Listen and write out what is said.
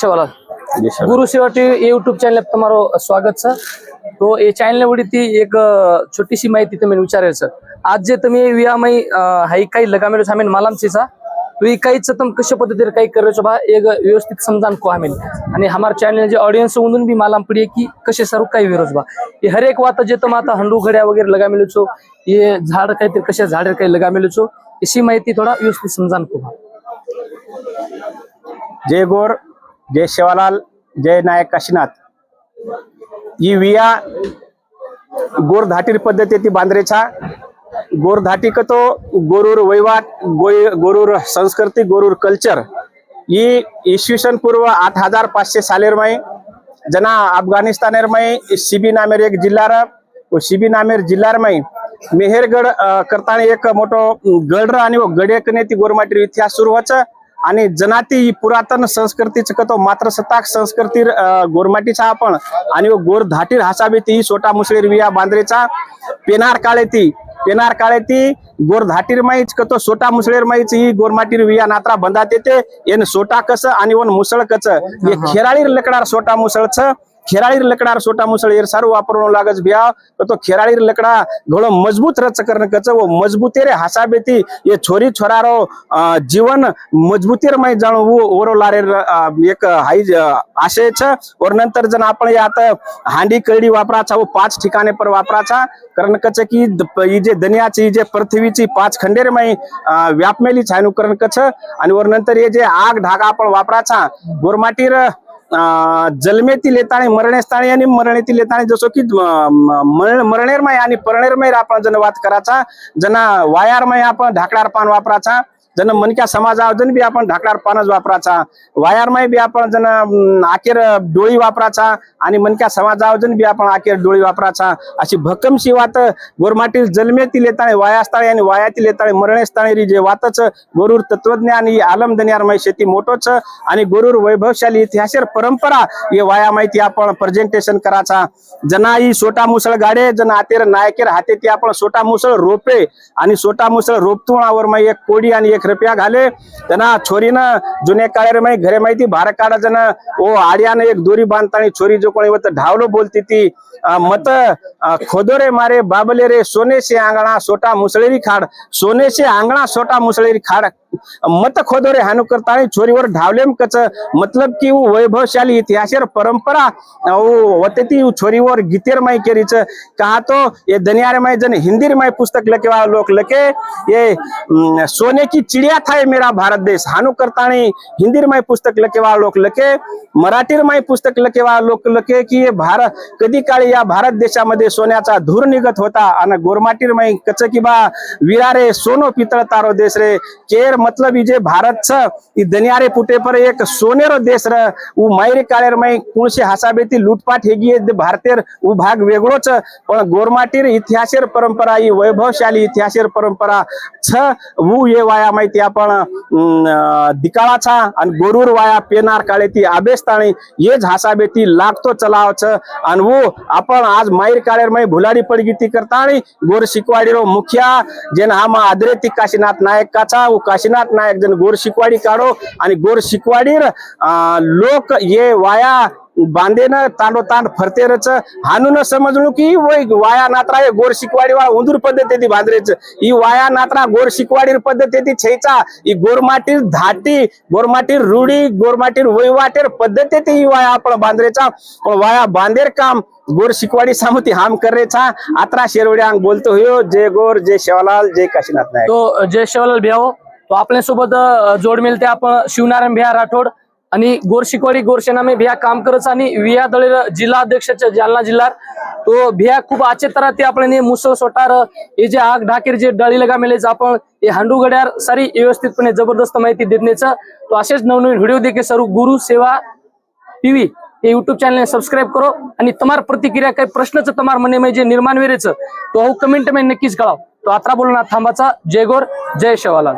गुरु ગુરુ સેવા TV YouTube channel તમારો સ્વાગત છે તો એ ચેનલ વડીથી એક છોટીસી માહિતી તમે વિચારેલ છે आज जे तुम्ही वियामय हाई काही लगामेलो छामेन मालामचीचा तो काही काहीच तम कशा पद्धतीने काही करायचो बा एक व्यवस्थित समजान को आमेल आणि हमार चॅनल जे ऑडियन्स उंदून बी मालाम पडी की कसे सर्व काही विरोज बा. हे हर एक वाता जे तम आता हंडू घड्या वगैरे लगा लगामेलो छो ये झाड काहीतरी कशा झाडे काही लगा लगामेलो छो अशी माहिती थोडा व्यवस्थित समजान को जय गोर जय शेवालाल जय नायक काशीनाथ. ही विया गोरधाटीर पद्धती ती बांद्रेचा गोर धाटी तो गोरूर वैवाट गोय गोरूर संस्कृती गोरूर कल्चर. ही इसवी सन पूर्व आठ हजार पाचशे सालेरमय जना अफगाणिस्तानेरमय शिबी नामेर एक जिल्हा व शिबी नामेर जिल्हारमय मेहेरगड करताना एक मोठो गडर आणि व कने ती गोरमाटीर इतिहास सुरू व्हायचं. आणि जनाती ही पुरातन संस्कृतीच कतो मात्र सत्ताक संस्कृती गोरमाटीचा आपण. आणि गोर धाटीर हासाबी ती सोटा मुसळीर विया बांद्रेचा पेनार काळे ती. पेनार काळे ती गोर धाटीर माईच कतो सोटा मुसळीर माईच ही गोरमाटीर विया नात्रा बंधात येते. एन सोटा कस आणि वन मुसळ कच हे. खेराळीर लकडार सोटा मुसळच खेराळीर लकड़ा सोटा मुसळ एर सारू वापरून लागच बिया तो खेराळीर लकडा घोडो मजबूत रच करण कच व हासा बेती ये छोरी छोरारो अं, जीवन मजबूतीर मै जाणू वो ओरो लारे एक हाई ज- आशय छ और नंतर जण आपण यात हांडी कळडी वापराचा व पाच ठिकाणे पर वापराचा कारण कच की द- ही जे दनियाची ही जे पृथ्वीची पाच खंडेर मै अं, व्यापमेली छानू करण कच आणि वर नंतर हे जे आग ढागा आपण वापराचा गोरमाटीर अं, जन्मेतील येताणी मरणेस्थानी आणि मरणेतील येताणी जसो की मरणेरमय आणि परणेरमय आपण जण वाद करायचा जना वायारमय आपण ढाकणार पान वापराचा जन मनक्या समाजावर बी आपण ढाकार पानच वापराचा वायारमय बी आपण जन आखेर डोळी वापराचा आणि मनक्या समाजावर बी आपण आखेर डोळी वापराचा अशी भक्कमशी वात गोरमाटील जन्मेतील येताळे वायास्थाळी आणि वायातील येताळे मरणेस्थाळी जे वातच गोरूर तत्वज्ञान ही आलमदनियारमय शेती मोठोच. आणि गोरूर वैभवशाली इतिहासेर परंपरा हे वाया माहिती आपण प्रेझेंटेशन करायचा. जना ही सोटा मुसळ गाडे जन आतेर नायकेर हाते ती आपण सोटा मुसळ रोपे. आणि सोटा मुसळ रोपतुणावर मग एक कोडी आणि एक रुपया घाले. त्यांना छोरीनं जुने काळेर माही घरे माहिती भार काढा जण ओ आड्यानं एक दोरी बांधतानी छोरी जो कोणी होतं ढावलो बोलती ती. अं, मत अं, खोदोरे मारे बाबले रे सोने से आंगणा सोटा मुसळेरी खाड. सोने से आंगणा सोटा मुसळेरी खाड. मत खोदोरे हानू करतानी छोरीवर ढावलेम कच. मतलब की वो वैभवशाली इतिहासेर परंपरा. अं, वो होते ती छोरीवर गीतेर माई केरीच. का तो ये दनियारे माई जन हिंदी माई पुस्तक लके वाला लोग लके. ये सोने की चिड़िया था मेरा भारत देश। हानू करतानी हिंदी माई पुस्तक लके वाला लोक लके मराठी माई पुस्तक लके वाला लोक लके की ये भारत कधी काळी या भारत देशामध्ये सोन्याचा धूर निघत होता आणि गोरमाटीर माई कच की बा विरारे सोनो पितळ तारो देश रे. केर मतलब ही जे भारत छ ई दनियारे पुटे पर एक सोनेरो देश र उ मायरे काळेर माई कुणशे हासाबेती लूटपाट हेगी ये भारतेर उ भाग वेगळोच पण गोरमाटीर इतिहासेर परंपरा ही वैभवशाली इतिहासेर परंपरा छ उ ये वाया माहिती आपण दिकाळाचा आणि गोरूर वाया पेनार काळे ती आबेस्ताणी ये हासाबेती लागतो चलावच. आणि वो आपण आज माईर काळेर माई भुलाडी पडगिती करताणी गोर शिकवाड़ी रो मुखिया. जेन हा मा आदरेती काशीनाथ नायक काचा वो काशीनाथ नायक जन गोर शिकवाडी काढो. आणि गोर शिकवाडीर लोक ये वाया बांधेन तांडो तांड फरतेरच हानून समजणू की वय वाया नात्रा हे गोर शिकवाडी वा उंदूर पद्धती बांधरेच. ही वाया नात्रा गोर शिकवाडी पद्धती छेचा. ही गोरमाटीर धाटी गोरमाटीर रूढी गोरमाटीर वैवाटेर पद्धती ही वाया आपण बांधरेचा. पण वाया बांधेर काम गोर शिकवाडी सामुती हाम करेचा आत्रा शेरवडी अंग बोलतो हो जय गोर जय शेवालाल जय काशीनाथ नायक. तो जय शिवालाल भ्याव. तो आपल्यासोबत जोड मिळते आपण शिवनारायण भैया राठोड. आणि गोरशिकवाडी गोरशेनामे भिया काम करत आणि विया दळे जिल्हा अध्यक्ष जालना जिल्हा तो भिया खूप आचेतरा ते आपण मुसळ सोटार हे जे आग ढाकेर जे डळी लगा मेले आपण हे हांडू गड्यार सारी व्यवस्थितपणे जबरदस्त माहिती देण्याचं तो असेच नवनवीन व्हिडिओ देखील सर्व गुरु सेवा टीव्ही हे युट्यूब चॅनल सबस्क्राईब करो. आणि तमार प्रतिक्रिया काही प्रश्नच तमार मने म्हणजे निर्माण वेरेच तो हो कमेंट मी नक्कीच कळाव. तो आत्रा बोलना थांबाचा. जय गोर जय शेवाला